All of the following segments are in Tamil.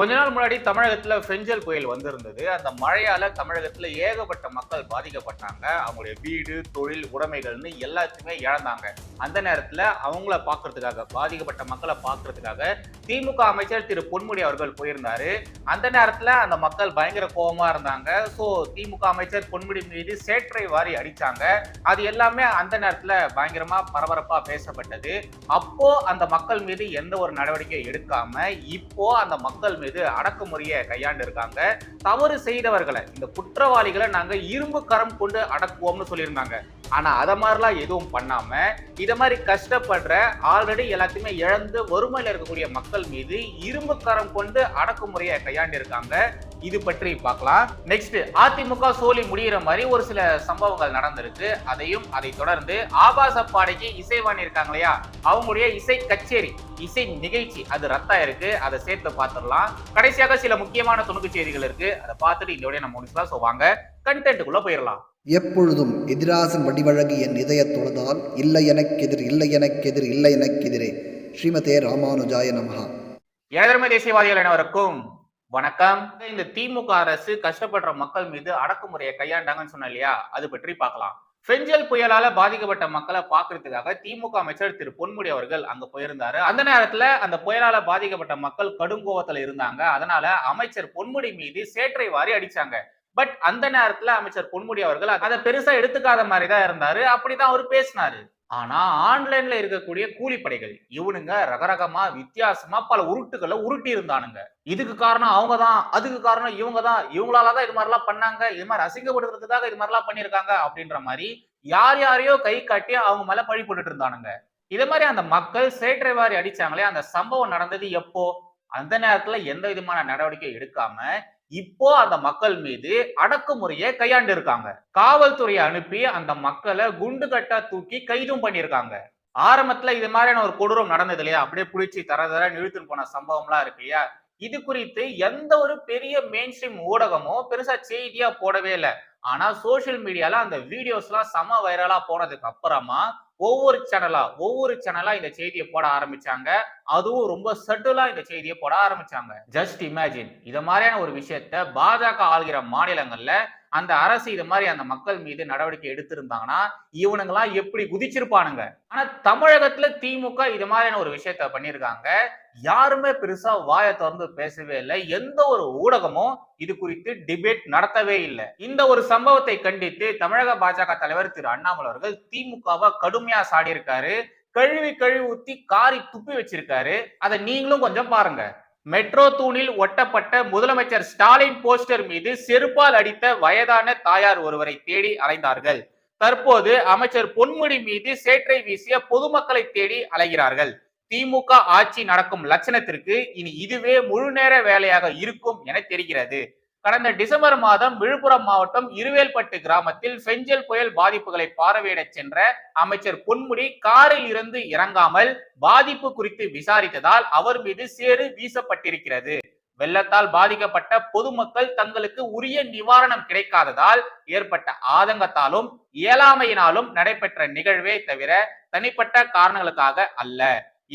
கொஞ்ச நாள் முன்னாடி தமிழகத்துல பெஞ்சல் புயல் வந்திருந்தது. அந்த மழையால தமிழகத்துல ஏகப்பட்ட மக்கள் பாதிக்கப்பட்டாங்க. அவங்களுடைய வீடு தொழில் உடைமைகள்னு எல்லாத்தையுமே இழந்தாங்க. அந்த நேரத்துல அவங்கள பாக்குறதுக்காக பாதிக்கப்பட்ட மக்களை பாக்குறதுக்காக திமுக அமைச்சர் திரு பொன்முடி அவர்கள் போயிருந்தாரு. அந்த நேரத்துல அந்த மக்கள் பயங்கர கோபமா இருந்தாங்க. சோ திமுக அமைச்சர் பொன்முடி மீது சேற்றை வாரி அடிச்சாங்க. அது எல்லாமே அந்த நேரத்துல பயங்கரமா பரபரப்பா பேசப்பட்டது. அப்போ அந்த மக்கள் மீது எந்த ஒரு நடவடிக்கை எடுக்காம இப்போ அந்த மக்கள் மீது அடக்குமுறையை கையாண்டு இருக்காங்க தவறு செய்தவர்களை இந்த குற்றவாளிகளை நாங்க இரும்பு கரம் கொண்டு அடக்குவோம்னு சொல்லியிருந்தாங்க. ஆனா அத மாதிரிலாம் எதுவும் பண்ணாம இத மாதிரி கஷ்டப்படுற ஆல்ரெடி எல்லாத்தையுமே இழந்து வறுமையில இருக்கக்கூடிய மக்கள் மீது இரும்பு கரம் கொண்டு அடக்குமுறையை கையாண்டு இருக்காங்க இது பற்றி பார்க்கலாம். நெக்ஸ்ட் அதிமுக சோலி முடிகிற மாதிரி ஒரு சில சம்பவங்கள் நடந்திருக்கு. அதையும் அதை தொடர்ந்து ஆபாச பாடைக்கு இசைவாணி இருக்காங்க இல்லையா? அவங்களுடைய இசை கச்சேரி இசை நிகழ்ச்சி அது ரத்தா இருக்கு. அதை சேர்த்து பார்த்துடலாம். கடைசியாக சில முக்கியமான துணுக்கு செய்திகள் இருக்கு. அதை பார்த்துட்டு இதோடய நம்ம முடிச்சுலாம் ஸோ வாங்க கண்டென்ட்டுக்குள்ள போயிடலாம். எப்பொழுதும் எதிராசன் வடிவழகு என் இதய தொழுதால் இல்லை எனக்கெதிர் இல்லை எனக்கெதிர் இல்லை எனக்கெதிரே ஸ்ரீமதே ராமானுஜாய நமஹா. ஏழமை தேசியவாதிகள் அனைவருக்கும் வணக்கம். இந்த திமுக அரசு கஷ்டப்படுற மக்கள் மீது அடக்குமுறையை கையாண்டாங்கன்னு சொன்ன இல்லையா? அது பற்றி பார்க்கலாம். பெஞ்சல் புயலால பாதிக்கப்பட்ட மக்களை பாக்குறதுக்காக திமுக அமைச்சர் திரு பொன்முடி அவர்கள் அங்க போயிருந்தாரு. அந்த நேரத்துல அந்த புயலால பாதிக்கப்பட்ட மக்கள் கடும் கோபத்துல இருந்தாங்க. அதனால அமைச்சர் பொன்முடி மீது சேற்றை வாரி அடிச்சாங்க. பட் அந்த நேரத்துல அமைச்சர் பொன்முடி அவர்கள் அதை பெருசா எடுத்துக்காத மாதிரி தான் இருந்தாரு. அப்படிதான் அவர் பேசினாரு. ஆனா ஆன்லைன்ல இருக்கக்கூடிய கூலிப்படைகள் இவனுங்க ரகரகமா வித்தியாசமா பல உருட்டுகளை உருட்டி இருந்தானுங்க. இதுக்கு காரணம் அவங்க தான் அதுக்கு காரணம் இவங்க தான் இவங்களாலதான் இது மாதிரிலாம் பண்ணாங்க இது மாதிரி அசிங்கப்படுத்துறதுக்காக இது மாதிரிலாம் பண்ணியிருக்காங்க அப்படின்ற மாதிரி யார் யாரையோ கை காட்டி அவங்க மேல பழி போட்டுட்டு இருந்தானுங்க. இதே மாதிரி அந்த மக்கள் சேற்றை வாரி அடிச்சாங்களே அந்த சம்பவம் நடந்தது எப்போ? அந்த நேரத்துல எந்த விதமான நடவடிக்கை எடுக்காம இப்போ அந்த மக்கள் மீது அடக்குமுறையை கையாண்டு இருக்காங்க காவல்துறையை அனுப்பி அந்த மக்களை குண்டு கட்டா தூக்கி கைதும் பண்ணியிருக்காங்க. ஆரம்பத்துல இது மாதிரியான ஒரு கொடூரம் நடந்தது இல்லையா? அப்படியே பிடிச்சி தர தர இழுத்துன்னு போன சம்பவம்லாம் இருக்கு இல்லையா? இது குறித்து எந்த ஒரு பெரிய மெயின் ஸ்ட்ரீம் ஊடகமோ பெருசா செய்தியா போடவே இல்லை. ஆனா சோசியல் மீடியால அந்த வீடியோஸ் எல்லாம் செம வைரலா போனதுக்கு அப்புறமா ஒவ்வொரு சேனலா ஒவ்வொரு சேனலா இந்த செய்தியை போட ஆரம்பிச்சாங்க. அதுவும் ரொம்ப சட்டுலா இந்த செய்தியை போட ஆரம்பிச்சாங்க. ஜஸ்ட் இமேஜின் இத மாதிரியான ஒரு விஷயத்த பாஜக ஆள்கிற மாநிலங்கள்ல அந்த அரசு இது மாதிரி அந்த மக்கள் மீது நடவடிக்கை எடுத்திருந்தாங்கன்னா இவனுங்களா எப்படி குதிச்சிருப்பானுங்க? ஆனா தமிழகத்துல திமுக இது மாதிரியான ஒரு விஷயத்த பண்ணியிருக்காங்க. யாருமே பெருசா வாயை திறந்து பேசவே இல்லை. எந்த ஒரு ஊடகமும் இது குறித்து டிபேட் நடத்தவே இல்லை. இந்த ஒரு சம்பவத்தை கண்டித்து தமிழக பாஜக தலைவர் திரு அண்ணாமலை அவர்கள் திமுகவை கடுமையா சாடியிருக்காரு. கழுவி கழுவி ஊத்தி காரி துப்பி வச்சிருக்காரு. அதை நீங்களும் கொஞ்சம் பாருங்க. மெட்ரோ தூணில் ஒட்டப்பட்ட முதலமைச்சர் ஸ்டாலின் போஸ்டர் மீது செருப்பால் அடித்த வயதான தாயார் ஒருவரை தேடி அலைந்தார்கள். தற்போது அமைச்சர் பொன்முடி மீது சேற்றை வீசிய பொதுமக்களை தேடி அலைகிறார்கள். திமுக ஆட்சி நடக்கும் லட்சணத்திற்கு இனி இதுவே முழு நேர வேலையாக இருக்கும் என தெரிகிறது. கடந்த டிசம்பர் மாதம் விழுப்புரம் மாவட்டம் இருவேல்பட்டு கிராமத்தில் செஞ்சல் புயல் பாதிப்புகளை பார்வையிட சென்ற அமைச்சர் பொன்முடி காரில் இருந்து இறங்காமல் பாதிப்பு குறித்து விசாரித்ததால் அவர் மீது சேறு வீசப்பட்டிருக்கிறது. வெள்ளத்தால் பாதிக்கப்பட்ட பொதுமக்கள் தங்களுக்கு உரிய நிவாரணம் கிடைக்காததால் ஏற்பட்ட ஆதங்கத்தாலும் இயலாமையினாலும் நடைபெற்ற நிகழ்வே தவிர தனிப்பட்ட காரணங்களுக்காக அல்ல.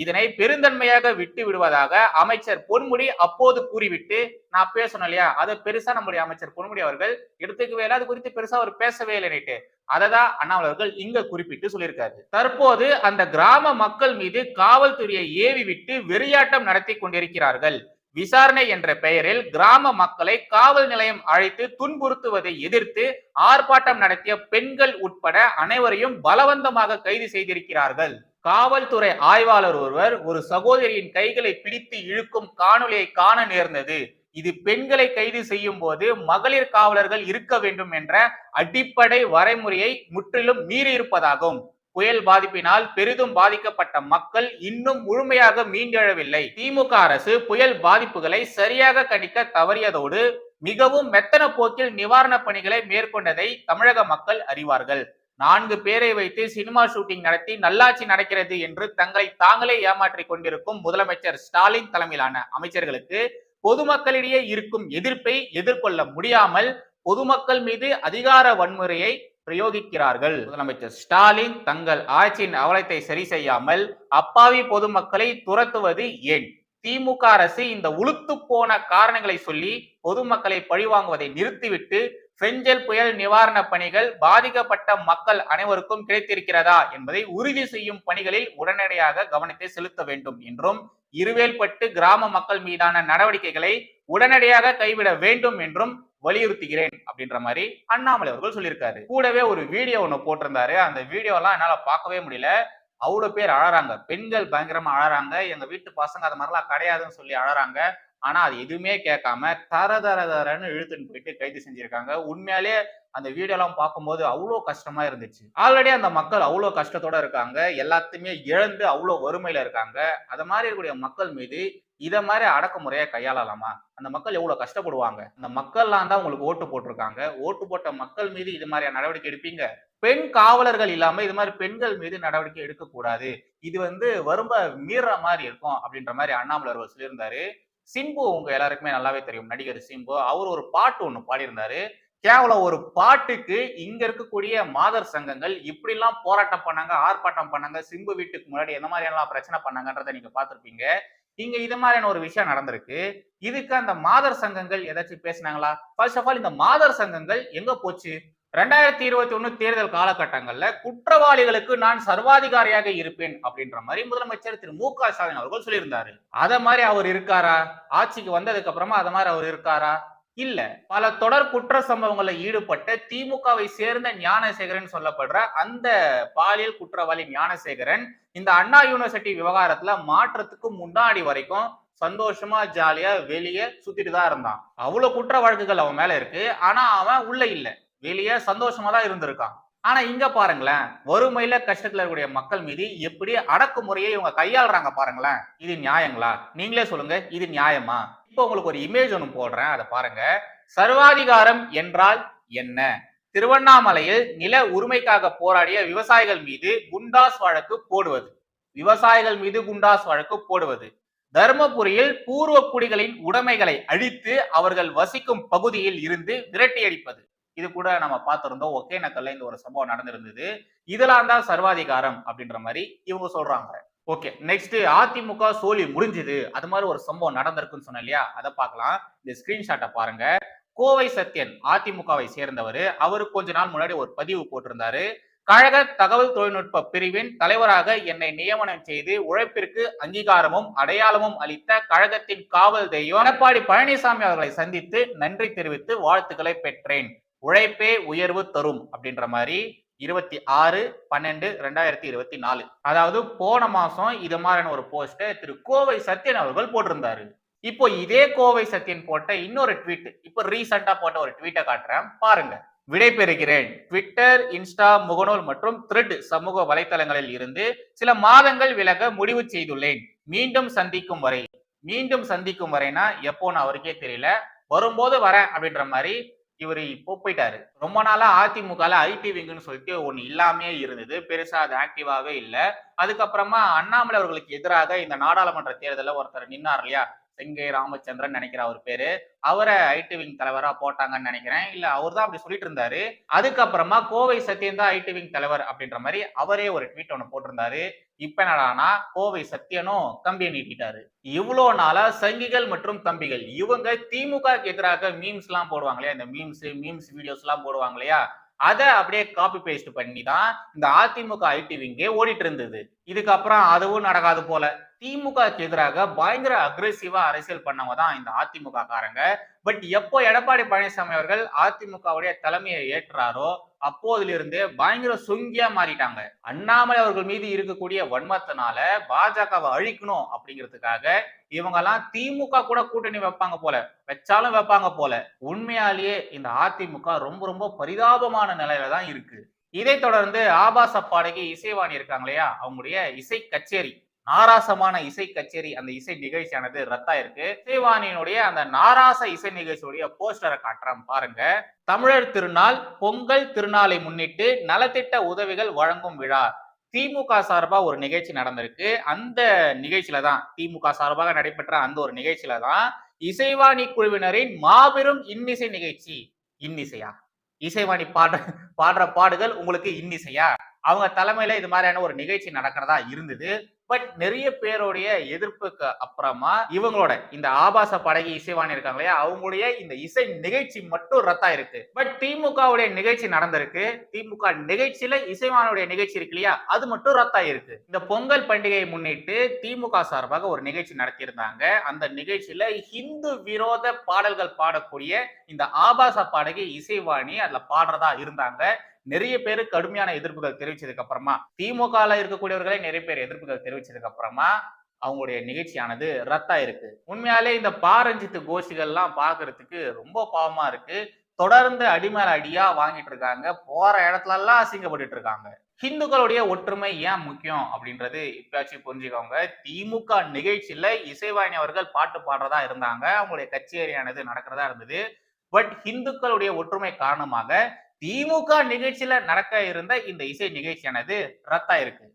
இதனை பெருந்தன்மையாக விட்டு விடுவதாக அமைச்சர் பொன்முடி அப்போது கூறிவிட்டு நான் பேசணும் இல்லையா? அதை பெருசா நம்முடைய அமைச்சர் பொன்முடி அவர்கள் எடுத்துக்கவே இல்லை. அது குறித்து பெருசா அவர் பேசவே இல்லைன்னுட்டு அதை தான் அண்ணாமலை அவர்கள் இங்க குறிப்பிட்டு சொல்லியிருக்காரு. தற்போது அந்த கிராம மக்கள் மீது காவல்துறையை ஏவி விட்டு வெறியாட்டம் நடத்தி கொண்டிருக்கிறார்கள். விசாரணை என்ற பெயரில் கிராம மக்களை காவல் நிலையம் அழைத்து துன்புறுத்துவதை எதிர்த்து ஆர்ப்பாட்டம் நடத்திய பெண்கள் உட்பட அனைவரையும் பலவந்தமாக கைது செய்திருக்கிறார்கள். காவல்துறை ஆய்வாளர் ஒருவர் ஒரு சகோதரியின் கைகளை பிடித்து இழுக்கும் காணொலியை காண நேர்ந்தது. இது பெண்களை கைது செய்யும் போது மகளிர் காவலர்கள் இருக்க வேண்டும் என்ற அடிப்படை வரைமுறையை முற்றிலும் மீறியிருப்பதாகும் புயல் பாதிப்பினால் பெரிதும் பாதிக்கப்பட்ட மக்கள் இன்னும் முழுமையாக மீண்டெழவில்லை. திமுக அரசு புயல் பாதிப்புகளை சரியாக கணிக்க தவறியதோடு மிகவும் மெத்தன போக்கில் நிவாரணப் பணிகளை மேற்கொண்டதை தமிழக மக்கள் அறிவார்கள். நான்கு பேரை வைத்து சினிமா ஷூட்டிங் நடத்தி நல்லாட்சி நடக்கிறது என்று தங்களை தாங்களே ஏமாற்றிக் கொண்டிருக்கும் முதலமைச்சர் ஸ்டாலின் தலைமையிலான அமைச்சர்களுக்கு பொதுமக்களிடையே இருக்கும் எதிர்ப்பை எதிர்கொள்ள முடியாமல் பொதுமக்கள் மீது அதிகார வன்முறையை பிரயோகிக்கிறார்கள். முதலமைச்சர் ஸ்டாலின் தங்கள் ஆட்சியின் அவலத்தை சரி செய்யாமல் அப்பாவி பொதுமக்களை துரத்துவது ஏன்? திமுக அரசு இந்த உளுத்து போன காரணங்களை சொல்லி பொதுமக்களை பழிவாங்குவதை நிறுத்திவிட்டு பெஞ்சல் புயல் நிவாரண பணிகள் பாதிக்கப்பட்ட மக்கள் அனைவருக்கும் கிடைத்திருக்கிறதா என்பதை உறுதி செய்யும் பணிகளில் உடனடியாக கவனத்தை செலுத்த வேண்டும் என்றும் இருவேல்பட்டு கிராம மக்கள் மீதான நடவடிக்கைகளை உடனடியாக கைவிட வேண்டும் என்றும் வலியுறுத்துகிறேன் அப்படின்ற மாதிரி அண்ணாமலை அவர்கள் சொல்லியிருக்காரு. கூடவே ஒரு வீடியோ ஒண்ணு போட்டிருந்தாரு. அந்த வீடியோலாம் என்னால பார்க்கவே முடியல. அவ்வளவு பேர் அழறாங்க. பெண்கள் பயங்கரமா அழறாங்க. எங்க வீட்டு பசங்க அது மாதிரிலாம் கிடையாதுன்னு சொல்லி அழறாங்க. ஆனா அது எதுவுமே கேட்காம தர தர தரன்னு இழுத்துன்னு போயிட்டு கைது செஞ்சிருக்காங்க. உண்மையாலே அந்த வீடியோலாம் பார்க்கும்போது அவ்வளோ கஷ்டமா இருந்துச்சு. ஆல்ரெடி அந்த மக்கள் அவ்வளோ கஷ்டத்தோட இருக்காங்க. எல்லாத்தையுமே இழந்து அவ்வளோ வறுமையில இருக்காங்க. அது மாதிரி இருக்கக்கூடிய மக்கள் மீது இதை மாதிரி அடக்குமுறையை கையாளலாமா? அந்த மக்கள் எவ்வளோ கஷ்டப்படுவாங்க? அந்த மக்கள்லாம் தான் உங்களுக்கு ஓட்டு போட்டிருக்காங்க. ஓட்டு போட்ட மக்கள் மீது இது மாதிரியான நடவடிக்கை எடுப்பீங்க? பெண் காவலர்கள் இல்லாம இது மாதிரி பெண்கள் மீது நடவடிக்கை எடுக்கக்கூடாது. இது வந்து வரும்ப மீற மாதிரி இருக்கும் அப்படின்ற மாதிரி அண்ணாமலை அவர்கள் சொல்லியிருந்தாரு. சிம்பு உங்க எல்லாருக்குமே நல்லாவே தெரியும். நடிகர் சிம்பு. அவர் ஒரு பாட்டு ஒன்று பாடியிருந்தாரு. கேவலம் ஒரு பாட்டுக்கு இங்க இருக்கக்கூடிய மாதர் சங்கங்கள் இப்படிலாம் போராட்டம் பண்ணாங்க ஆர்ப்பாட்டம் பண்ணாங்க சிம்பு வீட்டுக்கு முன்னாடி எந்த மாதிரியெல்லாம் பிரச்சனை பண்ணாங்கன்றத நீங்க பார்த்திருப்பீங்க. இங்க இது மாதிரியான ஒரு விஷயம் நடந்திருக்கு. இதுக்கு அந்த மாதர் சங்கங்கள் ஏதாச்சும் பேசினாங்களா? ஃபர்ஸ்ட் ஆஃப் ஆல் இந்த மாதர் சங்கங்கள் எங்க போச்சு? ரெண்டாயிரத்தி இருபத்தி ஒன்று தேர்தல் காலகட்டங்களில் குற்றவாளிகளுக்கு நான் சர்வாதிகாரியாக இருப்பேன் அப்படின்ற மாதிரி முதலமைச்சர் திரு மு க ஸ்டாலின் அவர்கள் சொல்லியிருந்தாரு. அதை மாதிரி அவர் இருக்காரா? ஆட்சிக்கு வந்ததுக்கு அப்புறமா அதை மாதிரி அவர் இருக்காரா? இல்ல. பல தொடர் குற்ற சம்பவங்களில் ஈடுபட்ட திமுகவை சேர்ந்த ஞானசேகரன் சொல்லப்படுற அந்த பாலியல் குற்றவாளி ஞானசேகரன் இந்த அண்ணா யூனிவர்சிட்டி விவகாரத்துல மாற்றத்துக்கு முன்னாடி வரைக்கும் சந்தோஷமா ஜாலியா வெளியே சுத்திட்டு தான் இருந்தான். அவ்வளவு குற்ற வழக்குகள் அவன் மேல இருக்கு. ஆனா அவன் உள்ள இல்லை. வெளியே சந்தோஷமா தான் இருந்திருக்கான் ஆனா இங்க பாருங்களேன் வறுமையில கஷ்டத்துல இருக்கக்கூடிய மக்கள் மீது எப்படி அடக்குமுறையை இவங்க கையாளுறாங்க பாருங்களேன் இது நியாயங்களா? நீங்களே சொல்லுங்க இது நியாயமா? இப்போ உங்களுக்கு ஒரு இமேஜ் ஒன்று போடுறேன் அதை பாருங்க. சர்வாதிகாரம் என்றால் என்ன? திருவண்ணாமலையில் நில உரிமைக்காக போராடிய விவசாயிகள் மீது குண்டாஸ் வழக்கு போடுவது. விவசாயிகள் மீது குண்டாஸ் வழக்கு போடுவது. தர்மபுரியில் பூர்வ குடிகளின் உடைமைகளை அழித்து அவர்கள் வசிக்கும் பகுதியில் இருந்து விரட்டியடிப்பது. இது கூட நம்ம பார்த்திருந்தோம். ஒகேனக்கல்ல இந்த ஒரு சம்பவம் நடந்திருந்தது. இதெல்லாம் தான் சர்வாதிகாரம் அப்படின்ற மாதிரி இவங்க சொல்றாங்க. ஓகே நெக்ஸ்ட் அதிமுக சோலி முடிஞ்சது. அது மாதிரி ஒரு சம்பவம் நடந்திருக்குன்னு சொன்னேன் இல்லையா? அதை பார்க்கலாம். இந்த ஸ்கிரீன்ஷாட்டை பாருங்க. கோவை சத்யன் அதிமுகவை சேர்ந்தவர். அவரு கொஞ்ச நாள் முன்னாடி ஒரு பதிவு போட்டிருந்தாரு. கழக தகவல் தொழில்நுட்ப பிரிவின் தலைவராக என்னை நியமனம் செய்து உழைப்பிற்கு அங்கீகாரமும் அடையாளமும் அளித்த கழகத்தின் காவல் தெய்வம் எடப்பாடி பழனிசாமி அவர்களை சந்தித்து நன்றி தெரிவித்து வாழ்த்துக்களை பெற்றேன். உழைப்பே உயர்வு தரும் அப்படின்ற மாதிரி இருபத்தி ஆறு பன்னெண்டு ரெண்டாயிரத்தி இருபத்தி நாலு. அதாவது போன மாசம் இது மாதிரியான ஒரு போஸ்ட திரு கோவை சத்யன் அவர்கள் போட்டிருந்தாரு. இப்போ இதே கோவை சத்யன் போட்ட இன்னொரு ட்வீட் இப்போ ரீசெண்டா போட்ட ஒரு ட்வீட்டை காட்டுறேன். பாருங்க. விடைபெறுகிறேன். ட்விட்டர் இன்ஸ்டா முகநூல் மற்றும் த்ரெட் சமூக வலைத்தளங்களில் இருந்து சில மாதங்கள் விலக முடிவு செய்துள்ளேன். மீண்டும் சந்திக்கும் வரை. மீண்டும் சந்திக்கும் வரைனா எப்போன்னு அவருக்கே தெரியல. வரும்போது வரேன் அப்படின்ற மாதிரி இவர் இப்போ போயிட்டாரு. ரொம்ப நாளா அதிமுகல ஐடி விங்குன்னு சொல்லிட்டு ஒண்ணு இல்லாமே இருந்தது. பெருசா அது ஆக்டிவாகவே இல்ல. அதுக்கப்புறமா அண்ணாமலை அவர்களுக்கு எதிராக இந்த நாடாளுமன்ற தேர்தலில் ஒருத்தர் நின்னார் இல்லையா? செங்கை ராமச்சந்திரன் நினைக்கிற அவர் பேரு. அவரை ஐடி விங் தலைவரா போட்டாங்கன்னு நினைக்கிறேன். இல்ல அவர் தான் அப்படி சொல்லிட்டு இருந்தாரு. அதுக்கப்புறமா கோவை சத்யன் தான் ஐடி விங் தலைவர் அப்படின்ற மாதிரி அவரே ஒரு ட்வீட் ஒன்று போட்டிருந்தாரு. இப்ப என்னடானா கோவை சத்யனும் கம்பியை நீட்டிட்டாரு. இவ்வளோ நாளா சங்கிகள் மற்றும் தம்பிகள் இவங்க திமுக எதிராக மீம்ஸ் எல்லாம் போடுவாங்க இல்லையா? இந்த மீம்ஸ் மீம்ஸ் வீடியோஸ் எல்லாம் போடுவாங்க இல்லையா? அதை அப்படியே காப்பி பேஸ்ட் பண்ணி தான் இந்த அதிமுக ஐடி விங்கே ஓடிட்டு இருந்தது இதுக்கப்புறம் அதுவும் நடக்காது போல. திமுகக்கு எதிராக பயங்கர அக்ரெசிவா அரசியல் பண்ணவங்க தான் இந்த அதிமுக காரங்க பட் எப்போ எடப்பாடி பழனிசாமி அவர்கள் அதிமுகவுடைய தலைமையை ஏற்றாரோ அப்போதிலிருந்தே பயங்கர சுங்கியா மாறிட்டாங்க. அண்ணாமலை அவர்கள் மீது இருக்கக்கூடிய வன்மத்தினால பாஜகவை அழிக்கணும் அப்படிங்கிறதுக்காக இவங்கெல்லாம் திமுக கூட கூட்டணி வைப்பாங்க போல வச்சாலும் வைப்பாங்க போல. உண்மையாலேயே இந்த அதிமுக ரொம்ப ரொம்ப பரிதாபமான நிலையில தான் இருக்கு. இதை தொடர்ந்து ஆபாச பாடகி இசைவாணி இருக்காங்க இல்லையா? அவங்களுடைய இசை கச்சேரி. நாராசமான இசை கச்சேரி அந்த இசை நிகழ்ச்சியானது ரத்தாயிருக்கு. இசைவாணியினுடைய அந்த நாராச இசை நிகழ்ச்சியுடைய போஸ்டரை காட்டுறோம் பாருங்க. தமிழர் திருநாள் பொங்கல் திருநாளை முன்னிட்டு நலத்திட்ட உதவிகள் வழங்கும் விழா. திமுக சார்பா ஒரு நிகழ்ச்சி நடந்திருக்கு. அந்த நிகழ்ச்சியில தான் திமுக சார்பாக நடைபெற்ற அந்த ஒரு நிகழ்ச்சியில தான் இசைவாணி குழுவினரின் மாபெரும் இன்னிசை நிகழ்ச்சி. இன்னிசையா? இசைவாணி பாடுற பாடுற பாடுகள் உங்களுக்கு இன்னிசையா? அவங்க தலைமையில இது மாதிரியான ஒரு நிகழ்ச்சி நடக்கிறதா இருந்தது. பட் நிறைய பேருடைய எதிர்ப்புக்கு அப்புறமா இவங்களோட இந்த ஆபாச படகி இசைவாணி இருக்காங்க இல்லையா? அவங்களுடைய இந்த இசை நிகழ்ச்சி மட்டும் ரத்தா இருக்கு. பட் திமுகவுடைய நிகழ்ச்சி நடந்திருக்கு. திமுக நிகழ்ச்சியில இசைவானுடைய நிகழ்ச்சி இருக்கு இல்லையா? அது மட்டும் ரத்தா இருக்கு. இந்த பொங்கல் பண்டிகையை முன்னிட்டு திமுக சார்பாக ஒரு நிகழ்ச்சி நடத்தியிருந்தாங்க. அந்த நிகழ்ச்சியில ஹிந்து விரோத பாடல்கள் பாடக்கூடிய இந்த ஆபாச பாடகி இசைவாணி அதுல பாடுறதா இருந்தாங்க. நிறைய பேர் கடுமையான எதிர்ப்புகள் தெரிவிச்சதுக்கு அப்புறமா திமுகல இருக்கக்கூடியவர்களே நிறைய பேர் எதிர்ப்புகள் தெரிவிச்சதுக்கு அப்புறமா அவங்களுடைய நிகழ்ச்சியானது ரத்தா இருக்கு உண்மையாலே இந்த பாரஞ்சித்து கோஷிகள்லாம் பாக்குறதுக்கு ரொம்ப பாவமா இருக்கு. தொடர்ந்து அடிமேல அடியா வாங்கிட்டு இருக்காங்க. போற இடத்துல எல்லாம் அசிங்கப்பட்டுட்டு இருக்காங்க. ஹிந்துக்களுடைய ஒற்றுமை ஏன் முக்கியம் அப்படின்றது இப்பயாச்சும் புரிஞ்சுக்கோங்க. திமுக நிகழ்ச்சியில இசைவாணி அவர்கள் பாட்டு பாடுறதா இருந்தாங்க. அவங்களுடைய கச்சேரியானது நடக்கிறதா இருந்தது. பட் ஹிந்துக்களுடைய ஒற்றுமை காரணமாக திமுக நிகழ்ச்சியில நடக்க இருந்த இந்த இசை நிகழ்ச்சியானது ரத்தாயிருக்கு.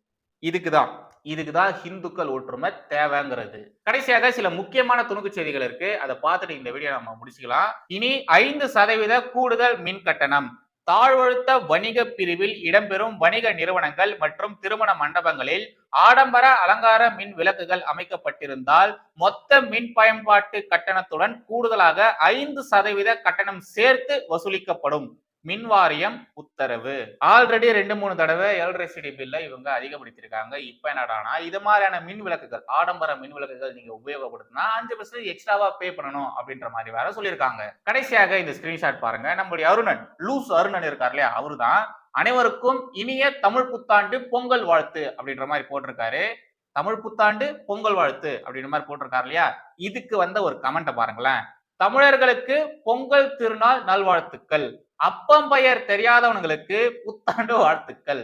இதுக்குதான். இதுக்குதான் ஹிந்துக்கள் ஒற்றுமை தேவைங்கிறது. கடைசியாக சில முக்கியமான துணுக்கு செய்திகள் இருக்கு. அதை பார்த்துட்டு இந்த வீடியோ நம்ம முடிச்சுக்கலாம். இனி ஐந்து சதவீத கூடுதல் மின் கட்டணம். தாழ்வழுத்த வணிக பிரிவில் இடம்பெறும் வணிக நிறுவனங்கள் மற்றும் திருமண மண்டபங்களில் ஆடம்பர அலங்கார மின் விளக்குகள் அமைக்கப்பட்டிருந்தால் மொத்த மின் பயன்பாட்டு கட்டணத்துடன் கூடுதலாக ஐந்து சதவீத கட்டணம் சேர்த்து வசூலிக்கப்படும். மின் வாரியம் உத்தரவு. ஆல்ரெடி ரெண்டு மூணு தடவை எலக்ட்ரிசிட்டி பில்ல இவங்க அதிகப்படுத்திருக்காங்க. இப்ப என்னடானா இது மாதிரியான மின் விளக்குகள் ஆடம்பர மின் விளக்குகள் நீங்க உபயோகப்படுத்தினா அஞ்சு பர்சன்ட் எக்ஸ்ட்ராவா பே பண்ணணும் அப்படின்ற மாதிரி வேற சொல்லியிருக்காங்க. கடைசியாக இந்த ஸ்கிரீன்ஷாட் பாருங்க. நம்முடைய அருணன் லூஸ் அருணன் இருக்கார் இல்லையா? அவருதான் அனைவருக்கும் இனிய தமிழ் புத்தாண்டு பொங்கல் வாழ்த்து அப்படின்ற மாதிரி போட்டிருக்காரு. தமிழ் புத்தாண்டு பொங்கல் வாழ்த்து அப்படின்ற மாதிரி போட்டிருக்காரு இல்லையா? இதுக்கு வந்த ஒரு கமெண்ட்டை பாருங்களேன். தமிழர்களுக்கு பொங்கல் திருநாள் நல்வாழ்த்துக்கள். அப்பம் பெயர் தெரியாதவனுங்களுக்கு புத்தாண்டு வாழ்த்துக்கள்.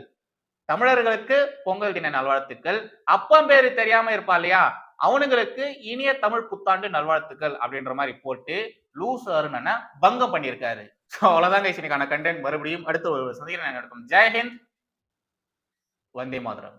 தமிழர்களுக்கு பொங்கல் தின நல்வாழ்த்துக்கள். அப்பம் பேரு தெரியாம இருப்பா இல்லையா? அவனுங்களுக்கு இனிய தமிழ் புத்தாண்டு நல்வாழ்த்துக்கள் அப்படின்ற மாதிரி போட்டு லூஸ் அருணனை பங்கம் பண்ணியிருக்காரு. ஸோ அவ்வளவுதான் guys. இன்னைக்கான கண்டென்ட் மறுபடியும் அடுத்த ஒரு சந்திக்கிறேன். நடக்கும். ஜெயஹிந்த் வந்தே மாதரம்.